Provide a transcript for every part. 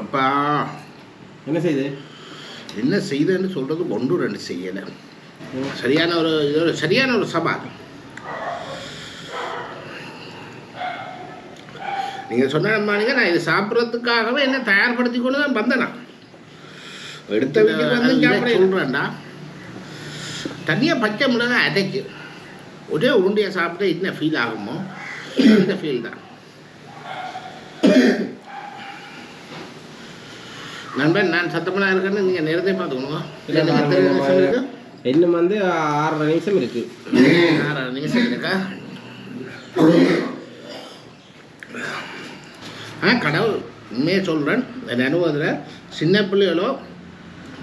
அப்பா என்ன செய்யுது என்ன செய்தேன்னு சொல்றது ஒன்று ரெண்டு செய்யலை. சரியான ஒரு இது சரியான ஒரு சவால் நீங்க சொன்ன நான் இது சாப்பிட்றதுக்காகவே என்ன தயார்படுத்தி கொண்டு தான் வந்தேன். எடுத்த வீட்டுக்கு வந்து சொல்றேன்டா. தனியாக பச்சை மிளகாய் அடைச்சு ஒரே உருண்டையை சாப்பிட்டு என்ன ஃபீல் ஆகுமோ? இந்த ஃபீல் தான். நண்பன் நான் சத்தமெல்லாம் இருக்கேன்னு நீங்கள் நேரத்தை பார்த்துக்கணும்? இன்னும் வந்து ஆறரை நிமிஷம் இருக்கு. ஆறு நிமிஷம் இருக்கா? ஆ கடவுள் உண்மையை சொல்கிறேன் என் அனுபவத்தில் சின்ன பிள்ளைகளோ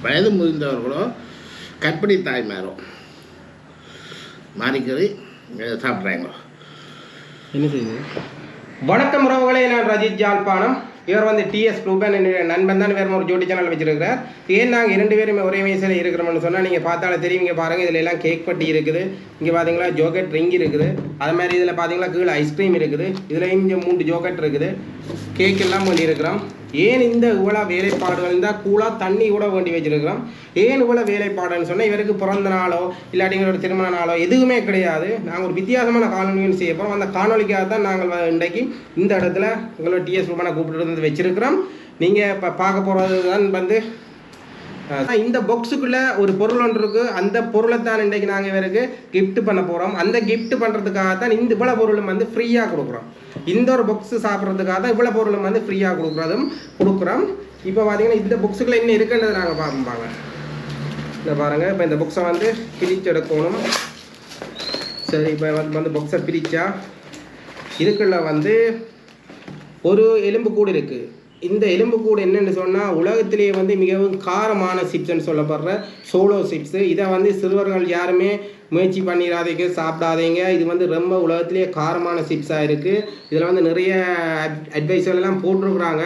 வயது முதிர்ந்தவர்களோ கற்பிணி தாய்மாரோ மாறிக்கறி சாப்பிட்றாங்க. என்ன செய்யுது? வணக்கம் உறவுகளே நான் ரஜித் ஜாழ்ப்பாணம். இவர் வந்து டிஎஸ் ரூபன் என்னுடைய நண்பன் தான் வேறு ஒரு ஜோடி சேனல் வச்சிருக்கிறார். ஏன் நாங்கள் இரண்டு பேருமே ஒரே வயசில் இருக்கிறோம்னு சொன்னால் நீங்கள் பார்த்தாலும் தெரியும் இங்கே பாருங்கள் இதில் எல்லாம் கேக் பட்டி இருக்குது. இங்கே பார்த்தீங்களா ஜோக்கெட் ரிங் இருக்குது. அது மாதிரி இதில் பார்த்தீங்களா கீழே ஐஸ்கிரீம் இருக்குது. இதில் இங்கே மூன்று ஜோக்கெட் இருக்குது. கேக் எல்லாம் பண்ணியிருக்கிறோம் ஏன் இந்த இவ்வளோ வேலைப்பாடுகள் இருந்தால் கூலாக தண்ணி கூட வேண்டி வச்சிருக்கிறோம்? ஏன் இவ்வளோ வேலைப்பாடுன்னு சொன்னால் இவருக்கு பிறந்த நாளோ இல்லாட்டிங்களோட திருமண நாளோ எதுவுமே கிடையாது. நாங்கள் ஒரு வித்தியாசமான காணொலிகள் செய்ய போகிறோம் அந்த காணொலிக்காக தான் நாங்கள் வ- இன்றைக்கு இந்த இடத்துல உங்களோட டிஎஸ் ரூபான கூப்பிட்டு வந்து வச்சிருக்கிறோம். நீங்கள் இப்போ பார்க்க போகிறது தான் வந்து இந்த பாக்ஸுக்குள்ளே ஒரு பொருள் ஒன்று இருக்கு. அந்த பொருளை தான் இன்றைக்கு நாங்கள் இவருக்கு கிஃப்ட் பண்ண போகிறோம் அந்த கிஃப்ட் பண்ணுறதுக்காக தான் இந்த இவ்வளோ பொருளும் வந்து ஃப்ரீயாக கொடுக்குறோம். இந்த ஒரு பாக்ஸ் சாப்பிட்றதுக்காக தான் இவ்வளோ பொருளும் வந்து ஃப்ரீயாக கொடுக்குறதும் கொடுக்குறோம். இப்போ பார்த்தீங்கன்னா இந்த புக்ஸுக்குள்ளே என்ன இருக்குன்றது நாங்கள் பார்ப்பாங்க இந்த பாருங்கள் இப்போ இந்த புக்ஸை வந்து பிரித்து எடுக்கணும் சரி இப்போ வந்து வந்து புக்ஸை பிரித்தா இதுக்குள்ள வந்து ஒரு எலும்பு கூடு இருக்குது இந்த எலும்புக்கூடு என்னென்னு சொன்னால் உலகத்திலேயே வந்து மிகவும் காரமான சிப்ஸ்ன்னு சொல்லப்படுற சோலோ சிப்ஸு இதை வந்து சிறுவர்கள் யாருமே முயற்சி பண்ணிடாதீங்க சாப்பிடாதீங்க. இது வந்து ரொம்ப உலகத்திலேயே காரமான சிப்ஸாக இருக்குது இதில் வந்து நிறைய அட்வைஸர் எல்லாம் போட்டிருக்கிறாங்க.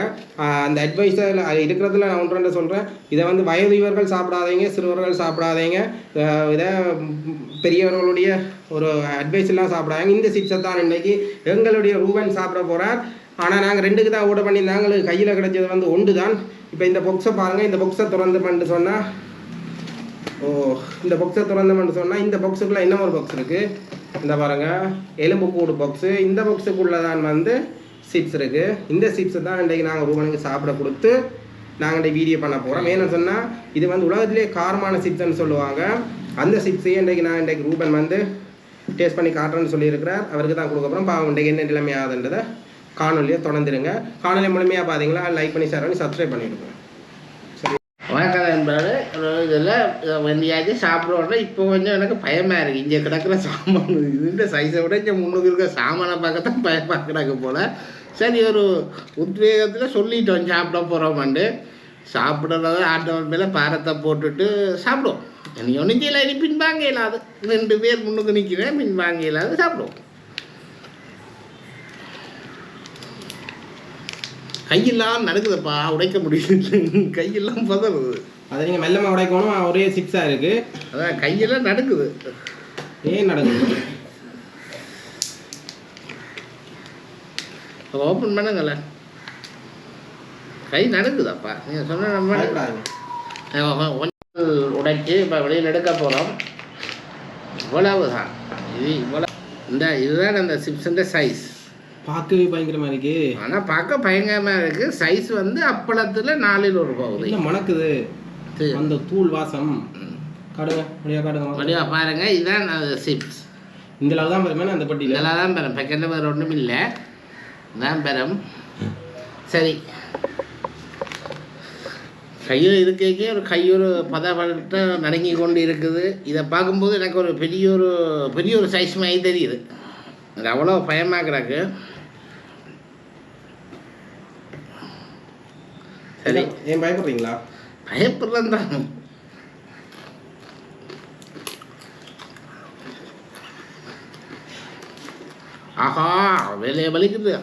அந்த அட்வைஸர் இருக்கிறதுல நான் ஒன்று சொல்கிறேன் இதை வந்து வயதுவர்கள் சாப்பிடாதீங்க சிறுவர்கள் சாப்பிடாதீங்க. இதை பெரியவர்களுடைய ஒரு அட்வைஸ் எல்லாம் சாப்பிடாங்க இந்த சிப்ஸை தான் இன்றைக்கி எங்களுடைய ரூபன் சாப்பிட போகிறார் ஆனால் நாங்கள் ரெண்டுக்கு தான் ஓட பண்ணியிருந்தாங்க எங்களுக்கு கையில் கிடைச்சது வந்து ஒன்று தான் இப்போ இந்த பொக்ஸை பாருங்கள் இந்த பொக்ஸை திறந்து பண்ணிட்டு சொன்னால் ஓ இந்த பொக்ஸை திறந்தோம்னு சொன்னால் இந்த பொக்ஸுக்குள்ளே இன்னும் ஒரு பாக்ஸ் இருக்குது இந்த பாருங்கள் எலும்பு கூடு பாக்ஸு இந்த பொக்ஸுக்குள்ளே தான் வந்து சிப்ஸ் இருக்குது இந்த சிப்ஸை தான் இன்றைக்கு நாங்கள் ரூபனுக்கு சாப்பிட கொடுத்து நாங்கள் இன்றைக்கு வீடியோ பண்ண போகிறோம் ஏன்னு சொன்னால் இது வந்து உலகத்திலே காரமான சிப்ஸ்ன்னு சொல்லுவாங்க. அந்த சிப்ஸையே இன்றைக்கு நான் இன்றைக்கு ரூபன் வந்து டேஸ்ட் பண்ணி காட்டுறேன்னு சொல்லியிருக்கிறார். அவருக்கு தான் கொடுக்க போகிறோம் பாவம் இன்றைக்கு என்ன நிலைமை ஆகுதுன்றதை காணொலியை தொடர்ந்துருங்க காணொலி முழுமையாக பார்த்தீங்களா லைக் பண்ணி ஷேர் பண்ணி சப்ஸ்கிரைப் பண்ணிவிடுங்க வணக்கம் என்பது இதில் வெந்தியாச்சும் சாப்பிடுவோம்னா இப்போ கொஞ்சம் எனக்கு பயமாக இருக்குது இங்கே கிடக்கிற சாமான் இதுன்ற சைஸை விட இங்கே முன்னுக்கு இருக்கிற சாமானை பார்க்கத்தான் பயமாக கிடக்கு போல். சரி ஒரு உத்வேகத்தில் சொல்லிட்டோம் சாப்பிட போகிறோமாண்டு சாப்பிட்றத ஆட்டோ மேலே பாரத்தை போட்டுட்டு சாப்பிடுவோம். நீ ஒன்றும் செய்யல. நீ பின்வாங்க இல்லாது ரெண்டு பேர் முன்னுக்கு நிற்கிறேன் பின்வாங்க இல்லாது சாப்பிடுவோம். கையெல்லாம் நடக்குதுப்பா உடைக்க முடியல கையெல்லாம் பதறுது. அதை நீங்கள் மெல்லமாக உடைக்கணும் ஒரே சிப்ஸாக இருக்குது அதான் கையெல்லாம் நடக்குது. ஏன் நடக்குது? ஓப்பன் பண்ணுங்கள கை நடக்குதாப்பா? நீங்கள் சொன்ன நம்ம உடைச்சி இப்போ வெளியில் எடுக்க போகிறோம் இவ்வளவுதான். இது இவ்வளோ இந்த இதுதான் அந்த சிப்ஸுன்ற சைஸ் பார்க்கவே பயங்கரமா இருக்கு. ஆனால் பார்க்க பயங்கரமாக இருக்குது சைஸ் வந்து அப்பளத்தில் நாலில் ஒரு பகுதி. என்ன மணக்குது? சரி. அந்த தூள் வாசம். காடுங்க முடியா காடுங்க வடிவா பாருங்க. இதுதான் சிப்ஸ் இந்த அளவு தான் பெருமை அந்த பட்டியில? இதெல்லாம் தான் பெறும் பக்கத்தில் வேறு ஒன்றும் இல்லை. தான் பெறும் சரி. கையில் இருக்கே ஒரு கையொரு பதப்பட்ட நடுங்கி கொண்டு இருக்குது. இதை பார்க்கும்போது எனக்கு ஒரு பெரிய ஒரு பெரிய ஒரு சைஸ் மாதிரி தெரியுது. அது அவ்வளோ பயமாக சரி. ஏன் பயப்படுறீங்களா? பயப்படுறேன் தான் ஆஹா வேலையை வலிக்குது.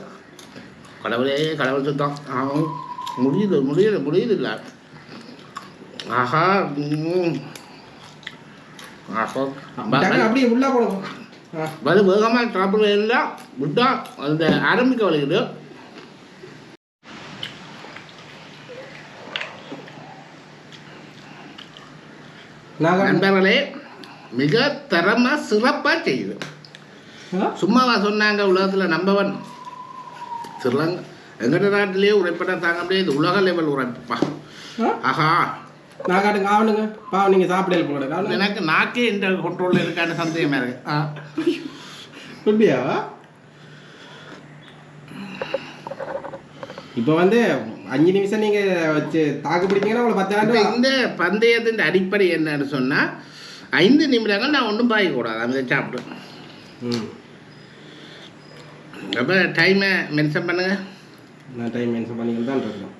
கடவுளே கடவுள் சுத்தம். ஆ முடியுது முடியுது முடியுது இல்லை. ஆஹா அப்படியே உள்ள ஆ, வலு வேகமாக சாப்பிட இல்லை விட்டா அந்த ஆரம்பிக்க வலிக்குது. நண்பர்களே மிக தரமா சிறப்பா செய்யுது. சும்மாவா சொன்னாங்க உலகத்துல நம்பவன் ஸ்ரீலங்கா எங்கட நாட்டிலேயே உரைப்பட தாங்க முடியாது இது உலக லெவல் உரைப்பா ஆஹா. நான் காட்டுங்க ஆவணுங்க. பா நீங்க சாப்பிடல போட காணுங்க எனக்கு நாக்கே இந்த கண்ட்ரோல்ல இருக்கான்னு சந்தேகமா இருக்கு. ஆ. அப்படியா? இப்போ வந்து அஞ்சு நிமிஷம் நீங்க வச்சு தாக்கு பிடிச்சீங்கன்னா இப்ப பத்தாயிரம் இந்த பந்தயத்தின் அடிப்படை என்னன்னு சொன்னா ஐந்து நிமிடங்கள் நான் ஒன்றும் பாயக்கூடாது அந்த சாப்பிட்டு ம். அப்போ டைமை மென்ஷன் பண்ணுங்க. நான் டைம் மென்ஷன் பண்ணிக்கிட்டு தான் இருக்கோம்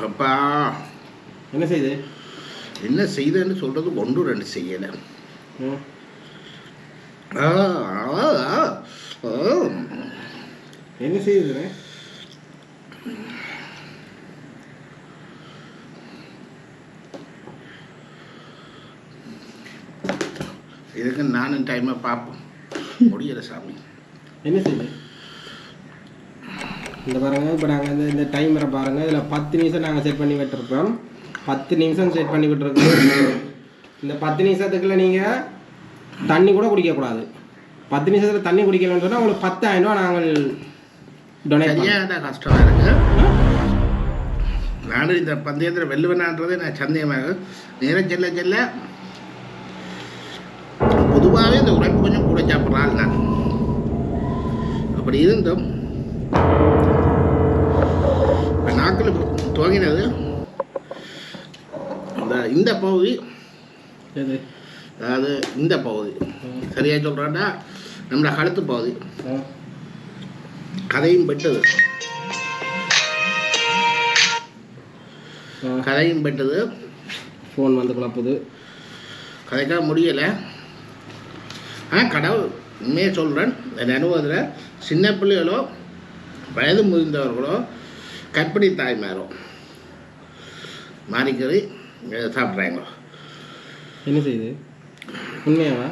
அப்பா. என்ன செய்யுது என்ன செய்தேன்னு சொல்றது ஒன்று ரெண்டு செய்யலை. ம். என்ன செய்யுது இதுக்கு நானும் டைமை பார்ப்போம். முடியல சாமி. என்ன செய்யுது? இந்த பாருங்க இப்போ நாங்கள் இந்த இந்த டைமரை பாருங்க. இதில் பத்து நிமிஷம் நாங்கள் செட் பண்ணி விட்டுருக்கோம் பத்து நிமிஷம் செட் பண்ணி விட்டுருக்கோம். இந்த பத்து நிமிஷத்துக்குள்ள நீங்கள் தண்ணி கூட குடிக்கக்கூடாது. பத்து நிமிஷத்தில் தண்ணி குடிக்கலன்னு சொன்னால் உங்களுக்கு பத்தாயிரம் ரூபா நாங்கள் டொனேட் பண்ணுவோம் சரியாக கஷ்டமா இருக்கு. நானும் இந்த பந்தயத்தில் வெல்லுவேனான்றது நான் சந்தேகமாக நேரம் செல்ல செல்ல பொதுவாகவே இந்த உழைப்பு கொஞ்சம் கூட சாப்பிட்ற ஆள் நான் அப்படி இருந்தும் நாக்கில் துவங்கினது இந்த பகுதி அதாவது இந்த பகுதி. சரியா சொல்கிறேன்னா நம்மளோட கழுத்து பகுதி. கதையும் பெட்டது கதையும் பெட்டது ஃபோன் வந்து குழப்புது. கதைக்க முடியலை. ஆனால் கடவுள் உண்மையை சொல்கிறேன் என் அனுபவத்தில் சின்ன பிள்ளைகளோ வயது முதிர்ந்தவர்களோ கற்பிணி தாய்மாரோ மாறிக்கறி சாப்பிட்றாங்க. என்ன செய்யுது? உண்மையாவா?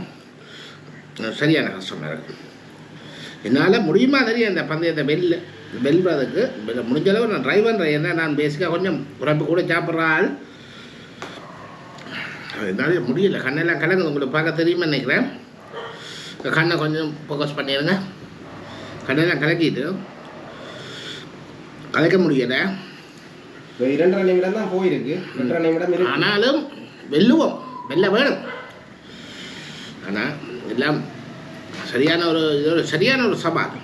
சரியான கஷ்டமாக இருக்கு என்னால் முடியுமா தெரியும் அந்த பந்தயத்தை வெல்ல வெல்வதற்கு முடிஞ்ச அளவு நான் ட்ரை பண்ணுறேன் என்ன நான் பேசிக்காக கொஞ்சம் உரப்பு கூட சாப்பிட்ற ஆள் என்னால முடியல. கண்ணெல்லாம் கலங்குது. உங்களுக்கு பார்க்க தெரியுமா நினைக்கிறேன். கண்ணை கொஞ்சம் ஃபோக்கஸ் பண்ணிடுங்க கண்ணெல்லாம் கலக்கிட்டு. கலைக்க முடியலை. இரண்டரை நிமிடம் தான் போயிருக்கு. ஆனாலும் வெல்லுவோம். வெல்ல வேணும். ஆனால் எல்லாம் சரியான ஒரு இது ஒரு சரியான ஒரு சவால்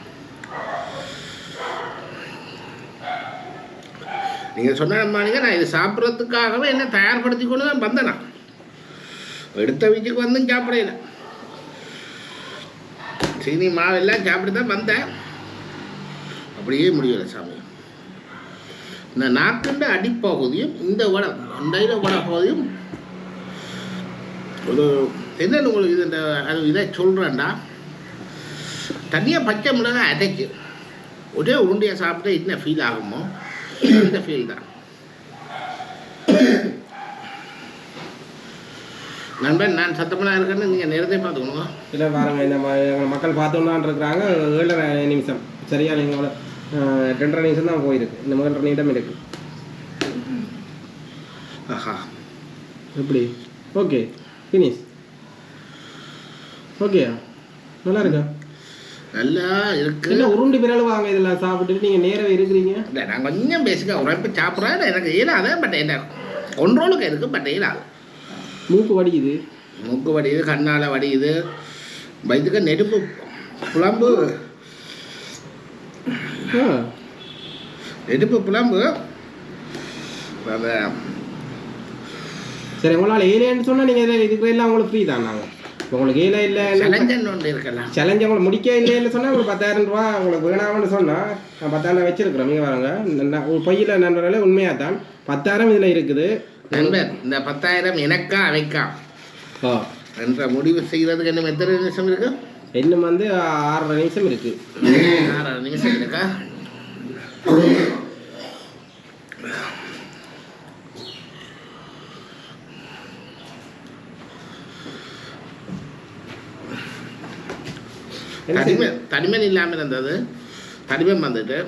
நீங்கள் சொன்ன மாதிரி நான் இது சாப்பிட்றதுக்காகவே என்ன தயார்படுத்தி கொண்டு தான் வந்தேன் நான். எடுத்த வீட்டுக்கு வந்தும் சாப்பிடல. சீனி மாவெல்லாம் சாப்பிட்டு தான் வந்தேன். அப்படியே முடியலை சாமி. இந்த நாக்குண்ட அடிப்பகுதியும் இந்த வடம் அண்டையில வட பகுதியும் ஒரு என்னன்னு உங்களுக்கு இது இந்த அது இதை சொல்கிறேன்டா தனியாக பச்சை மிளகாய் அடைச்சு ஒரே உருண்டையை சாப்பிட்டு என்ன ஃபீல் ஆகுமோ இந்த ஃபீல் தான். நண்பன் நான் சத்தமெல்லாம் இருக்கேன்னு நீங்கள் நேரத்தை பார்த்துக்கணுங்க இல்லை பாருங்க இந்த மக்கள் பார்த்தோம்னான் இருக்கிறாங்க ஏழரை நிமிஷம். சரியா நீங்களோட அஹ், ரெண்டரை நிமிஷம் தான் போயிருக்கு. இந்த மூன்றரை நிமிடம் இருக்கு. ஆஹா. எப்படி? ஓகே ஃபினிஷ் ஓகேயா நல்லா இருக்கா? நல்லா இருக்கு. இல்லை உருண்டி பிறகு வாங்க இதெல்லாம் சாப்பிட்டுட்டு நீங்கள் நேரவே இருக்கிறீங்க? இல்லை நான் கொஞ்சம் பேசிக்காக உழைப்பு சாப்பிட்றேன். எனக்கு இயலாது பட் என்ன கொண்ட்ரோலுக்கு இருக்குது பட் இயலாது. மூக்கு வடிக்குது மூக்கு வடியுது கண்ணால் வடியுது. வயிற்றுக்கு நெருப்பு புலம்பு. நெருப்பு புலம்பு. சரி உங்களால் ஏழைன்னு சொன்னால் நீங்கள் இதுக்கு எல்லாம் உங்களுக்கு ஃப்ரீ தான் நாங்கள் உங்களுக்கு ஏழை இல்லை சலஞ்சன் ஒன்று இருக்கலாம். சேலஞ்ச் உங்களுக்கு முடிக்க இல்லைன்னு சொன்னால் உங்களுக்கு பத்தாயிரம் ரூபா உங்களுக்கு வேணாம்னு சொன்னால் நான் பத்தாயிரம் வச்சிருக்கிறேன் நீங்கள் வரங்க ஒரு பையில் நண்பர்களே உண்மையாக தான் பத்தாயிரம் இதில் இருக்குது. நண்பர் இந்த பத்தாயிரம் எனக்கா அவைக்கா? ஓ என்ற முடிவு செய்கிறதுக்கு இன்னும் எத்தனை நிமிஷம் இருக்கு? இன்னும் வந்து ஆறரை நிமிஷம் இருக்குது ஆறு நிமிஷம் இருக்கா? தனிமை தனிமன் இல்லாமல் இருந்தது. தடிமன் வந்துட்டு.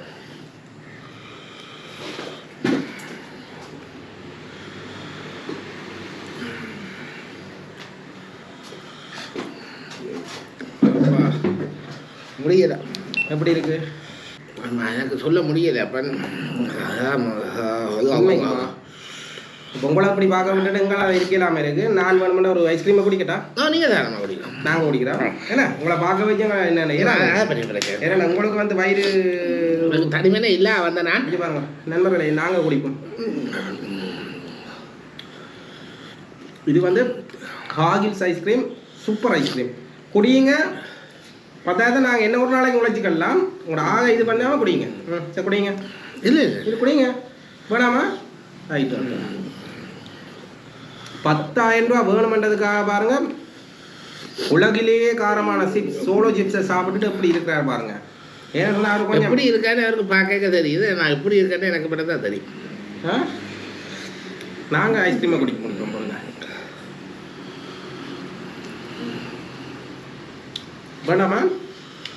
முடியல. எப்படி இருக்கு? எனக்கு சொல்ல முடியல அப்ப உங்களை அப்படி பார்க்க விட்டுட்டு எங்களை அதை இருக்கலாம இருக்கு. நான் வேணுமெண்டா ஒரு ஐஸ்கிரீமை குடிக்கட்டா? ஆ, நீங்க தானே முடியும் நாங்க குடிக்கிறோம் ஏன்னா உங்களை பார்க்க வச்சு என்ன ஏன்னா உங்களுக்கு வந்து வயிறு தனிமனே இல்ல வந்த நான். பாருங்க. நண்பர்களே நாங்க குடிப்போம். இது வந்து ஹாகில்ஸ் ice cream super ice cream குடியுங்க பத்தாயிரத்தை நாங்கள் என்ன ஒரு நாளைக்கு உழைச்சிக்கலாம் உங்களோட ஆக இது பண்ணாம குடிங்க. சரி குடிங்க. இல்ல இல்ல. இது குடிங்க. வேணாமா? ரைட்டு பத்தாயிரம் ரூபா வேணுமென்றதுக்காக பாருங்க. உலகிலேயே காரமான சிப்ஸ் சோலோ சிப்ஸை சாப்பிட்டுட்டு எப்படி இருக்கிறார் பாருங்க. ஏன்னா அவரு கொஞ்சம் எப்படி இருக்கான்னு அவருக்கு பார்க்க தெரியுது. நான் எப்படி இருக்கேன்னு எனக்கு மட்டும் தான் தெரியும். ஆ? நாங்க ஐஸ்கிரீமை குடிக்க முடியும் பாருங்க. வேண்டாமா?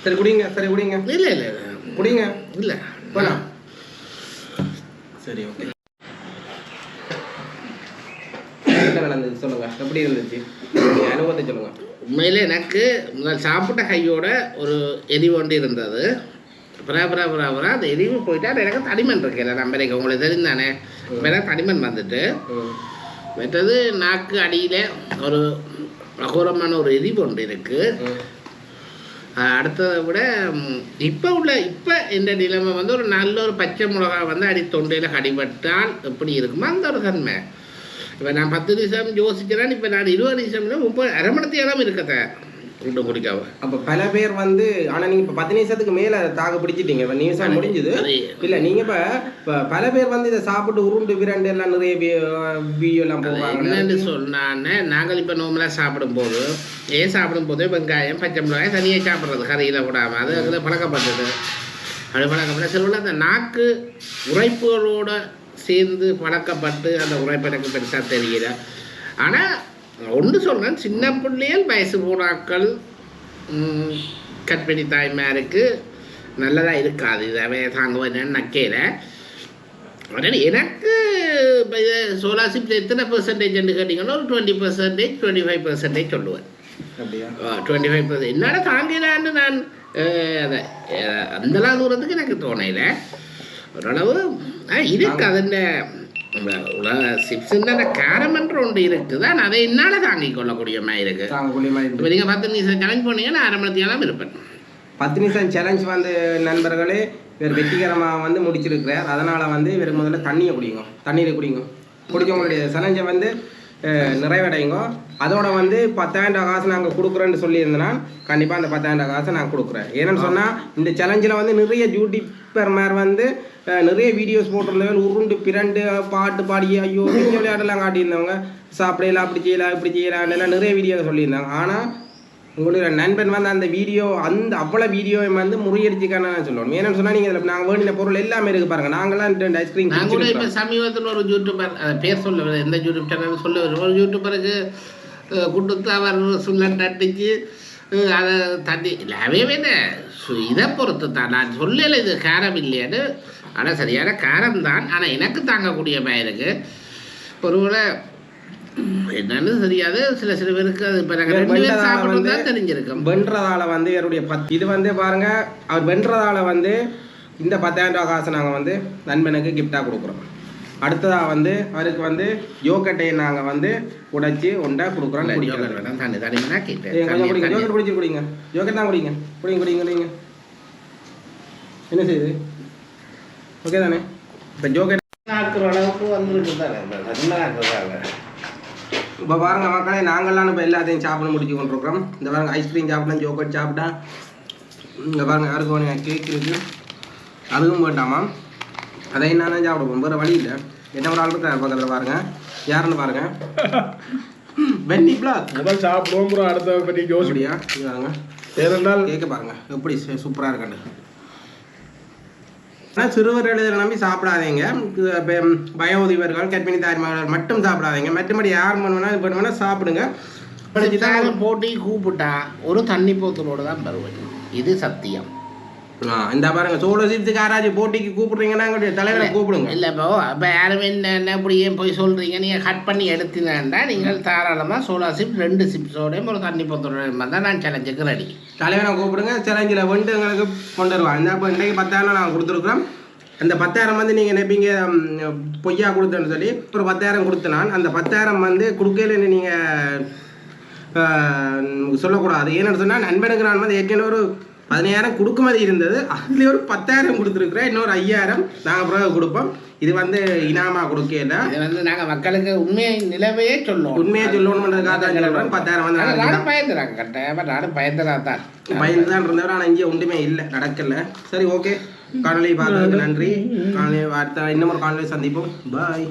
சரி குடிங்க சரி குடிங்க. இல்ல இல்ல இல்ல. குடிங்க. இல்ல. வேணாம் சரி ஓகே என்ன நடந்தது சொல்லுங்க. எப்படி இருந்துச்சு? அனுபவத்தை சொல்லுங்க. உண்மையில எனக்கு முதல் சாப்பிட்ட கையோட ஒரு எரிவு ஒன்று இருந்தது. புறா புறா புறா புறா. அந்த எரிவு போயிட்டா எனக்கு தடிமன் இருக்குல்ல நம்பருக்கு உங்களுக்கு தெரிந்தானே? இப்போ எனக்கு தடிமன் வந்துட்டு. மற்றது நாக்கு அடியில் ஒரு அகோரமான ஒரு எரிவு ஒன்று இருக்குது. அடுத்ததை விட இப்போ உள்ள இப்போ இந்த நிலைமை வந்து ஒரு நல்ல ஒரு பச்சை மிளகா வந்து அடி தொண்டையில் கடிபட்டால் எப்படி இருக்குமோ அந்த ஒரு தன்மை. இப்போ நான் பத்து நிமிஷம் யோசிக்கிறேன் இப்போ நான் இருபது நிமிஷம் முப்பது அரை மணி நேரம் இருக்கத்த. உண்டு குடிக்காம. அப்ப பல பேர் வந்து ஆனா நீங்க இப்ப பத்து நிமிஷத்துக்கு மேல தாக்கு பிடிச்சிட்டீங்க. இப்ப நிமிஷம் முடிஞ்சது. இல்ல நீங்க இப்ப இப்ப பல பேர் வந்து இதை சாப்பிட்டு உருண்டு விரண்டு எல்லாம் நிறைய வீடியோ எல்லாம் அது போவாங்க. என்னன்னு சொன்னானே நாங்கள் இப்போ நோம்பலாக சாப்பிடும்போது ஏன் சாப்பிடும்போது வெங்காயம் பச்சை மிளகாய் தனியாக சாப்பிட்றது கறியில் விடாமல் அது அதில் பழக்கப்பட்டது. அது பழக்கப்பட்ட சில அந்த நாக்கு உரைப்புகளோட சேர்ந்து பழக்கப்பட்டு அந்த உரைப்பு எனக்கு பெருசாக தெரியல. ஆனால் ஒன்று சொல்கிறேன் சின்ன பிள்ளைகள் வயசு போனாக்கள் ம், கர்ப்பிணி தாய்மாருக்கு நல்லதாக இருக்காது. இதவே தாங்குவேன் நக்கையில் உடனே எனக்கு இப்போ இது சோலாசிப் எத்தனை பெர்சன்டேஜ் கேட்டிங்கன்னா ஒரு twenty percentage twenty five percentage சொல்லுவேன். அப்படியா? டுவெண்ட்டி ஃபைவ் பர்சன்ட் என்னடா தாங்கினான்னு நான் அதை அந்தலாம் தூரத்துக்கு எனக்கு தோணையில ஓரளவு இருக்கு அதில் அந்த கேரமன்ற ஒன்று இருக்குது. ஆனால் அதை என்னால் தாங்கிக் இருக்கு தாங்க குழி மாதிரி இப்போ நீங்கள் பத்து நிமிஷம் சேலஞ்ச் பண்ணீங்கன்னா அரை மணி நேரம் இருப்பேன் பத்து நிமிஷம் சேலஞ்ச் வந்து நண்பர்களே இவர் வெற்றிகரமாக வந்து முடிச்சிருக்கிறார். அதனால் வந்து இவர் முதல்ல தண்ணியை குடிங்க. தண்ணீரை குடிங்க. குடிக்க உங்களுடைய சேலஞ்சை வந்து அஹ், நிறைவடையுங்க. அதோட வந்து பத்தாயிரம் காசு நாங்கள் கொடுக்குறோன்னு சொல்லியிருந்தேன்னா கண்டிப்பாக அந்த பத்தாயிரம் காசை நான் கொடுக்குறேன். ஏன்னு சொன்னால் இந்த சேலஞ்சில் வந்து நிறைய யூடியூபர் மாதிரி வந்து நிறைய வீடியோஸ் போட்டிருந்தவங்க உருண்டு பிரண்டு பாட்டு பாடி ஐயோ செஞ்ச விளையாடெல்லாம் காட்டியிருந்தவங்க சாப்பிடலாம் அப்படி செய்யலாம் இப்படி செய்யலாம் நிறைய வீடியோ சொல்லியிருந்தாங்க. ஆனால் உங்களுடைய நண்பன் வந்து அந்த வீடியோ அந்த அவ்வளோ வீடியோவை வந்து முறியடிச்சுக்கான சொல்லணும். ஏன்னு சொன்னால் நீங்கள் இதில் நாங்கள் வேண்டிய பொருள் எல்லாமே இருக்கு பாருங்க. நாங்களாம் ரெண்டு ஐஸ்கிரீம் இப்போ சமீபத்தில் ஒரு யூடியூபர் பேர் சொல்ல எந்த யூடியூப் சேனல் சொல்ல. ஒரு யூடியூபருக்கு கொடுத்து அவர் அடிச்சு அஹ், அதை தண்ணி வேணும் சு- இதை பொறுத்து தான் நான் சொல்லலை இது காரம் இல்லையான்னு. ஆனால் சரியான காரம் தான் ஆனால் எனக்கு தாங்கக்கூடிய மாதிரி ஒருவேளை என்னன்னு தெரியாது. சில சில பேருக்கு அது இப்போ நாங்கள் ரெண்டு பேர் சாப்பிட்றது தான் தெரிஞ்சிருக்கோம். வென்றதால வந்து இவருடைய பத் இது வந்து பாருங்க அவர் வென்றதால வந்து இந்த பத்தாயிரம் ரூபா காசை நாங்கள் வந்து நண்பனுக்கு கிஃப்டாக கொடுக்குறோம். அடுத்ததாக வந்து அவருக்கு வந்து யோகட்டையை நாங்கள் வந்து உடைச்சி உண்டா கொடுக்குறோம் குடிங்க ஜோக்கெட் பிடிச்சி குடிங்க. ஜோக்கெட் தான் குடிங்க. குடிங்க குடிங்க குடிங்க. என்ன செய்யுது? ஓகே தானே? இப்போ ஜோக்கெட் ஆக்குற அளவுக்கு வந்துருக்கு இப்போ பாருங்க மக்களே நாங்கள்லாம் இப்போ எல்லாத்தையும் சாப்பிட முடிச்சு கொண்டிருக்கிறோம். இந்த பாருங்க ஐஸ்கிரீம் சாப்பிட்டேன் ஜோக்கெட் சாப்பிட்டா இங்கே பாருங்க யாருக்கு கேக் இருக்கு. அதுவும் வேண்டாமா? அதை என்ன சாப்பிடுவோம் வேறு வழி இல்லை. என்ன ஒரு ஆள் இருக்கார் பக்கத்தில் பாருங்க. யாருன்னு பாருங்க. வெட்டி பிளாக் அதான் சாப்பிடுவோம் ப்ரோ அடுத்த பற்றி யோசிப்போம் அப்படியா? இது பாருங்க ஏனென்றால் கேட்க பாருங்க. எப்படி சூப்பராக இருக்கண்டு ஆனால் சிறுவர்களை நம்பி சாப்பிடாதீங்க. இது இப்ப வயோதிபர்கள் கர்ப்பிணி தாய்மார்கள் மட்டும் சாப்பிடாதீங்க. மற்றபடி யார் வேணும்னா வேணும்னா சாப்பிடுங்க. சித்தாங்க போட்டி கூப்பிட்டா ஒரு தண்ணி போத்தலோட தான் வருவேன் இது சத்தியம். இந்த பாருங்க சோழ சீத்துக்கு யாராச்சும் போட்டிக்கு கூப்பிடுறீங்கன்னா தலைவரை கூப்பிடுங்க. இல்லை இப்போ அப்போ யாருமே என்ன என்ன இப்படி ஏன் போய் சொல்கிறீங்க நீங்கள் கட் பண்ணி எடுத்தீங்கன்னா நீங்கள் தாராளமாக சோலா சிப் ரெண்டு சிப்ஸோடையும் ஒரு தண்ணி பொத்தோடையும் தான் நான் சேலஞ்சுக்கு ரெடி தலைவரை கூப்பிடுங்க சேலஞ்சில் வந்து எங்களுக்கு கொண்டு வருவாங்க. இந்த இப்போ இன்றைக்கு பத்தாயிரம் நாங்கள் கொடுத்துருக்குறோம். அந்த பத்தாயிரம் வந்து நீங்கள் நினைப்பீங்க பொய்யா கொடுத்தேன்னு சொல்லி ஒரு பத்தாயிரம் கொடுத்து நான் அந்த பத்தாயிரம் வந்து கொடுக்கல நீங்கள் சொல்லக்கூடாது. ஏன்னு சொன்னால் நண்பனுக்கு நான் வந்து ஏற்கனவே ஒரு பதினாயிரம் கொடுக்குமதி இருந்தது. அதுலேயே ஒரு பத்தாயிரம் கொடுத்துருக்குறேன் இன்னொரு ஐயாயிரம் நாங்கள் பிறகு கொடுப்போம். இது வந்து இனாமா கொடுக்கல இது வந்து நாங்கள் மக்களுக்கு உண்மையை நிலவையே சொல்லுவோம். உண்மையை சொல்லணுன்றதுக்காக தான் சொல்கிறேன் பத்தாயிரம் வந்து நானும் பயந்துறாங்க. கட்டாயமாக நானும் பயந்துறா தான் பயந்து தான் இருந்தவர் ஆனால் இங்கே ஒன்றுமே இல்லை. நடக்கல. சரி ஓகே. காணொலி பார்த்ததுக்கு நன்றி. காணொலி அடுத்த இன்னும் ஒரு காணொலி சந்திப்போம். பாய்